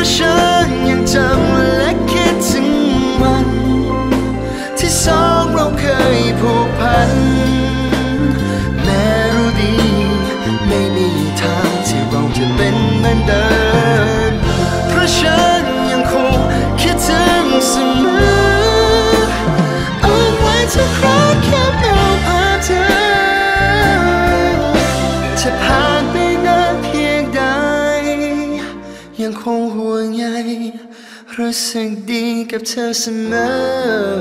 ราะฉันยังจำและคิดถึงวัน ที่สองเราเคยผูกพัน แม้รู้ดี ไม่มีทางที่เราจะเป็นมืนเดิมเพราะฉันยังคงคิดถึงเสมออ้อนไว้ทุครั้งแค่เราพเธอจะผ่านไป ยังคงห่วงใยรู้สึกดีกับเธอเสมอ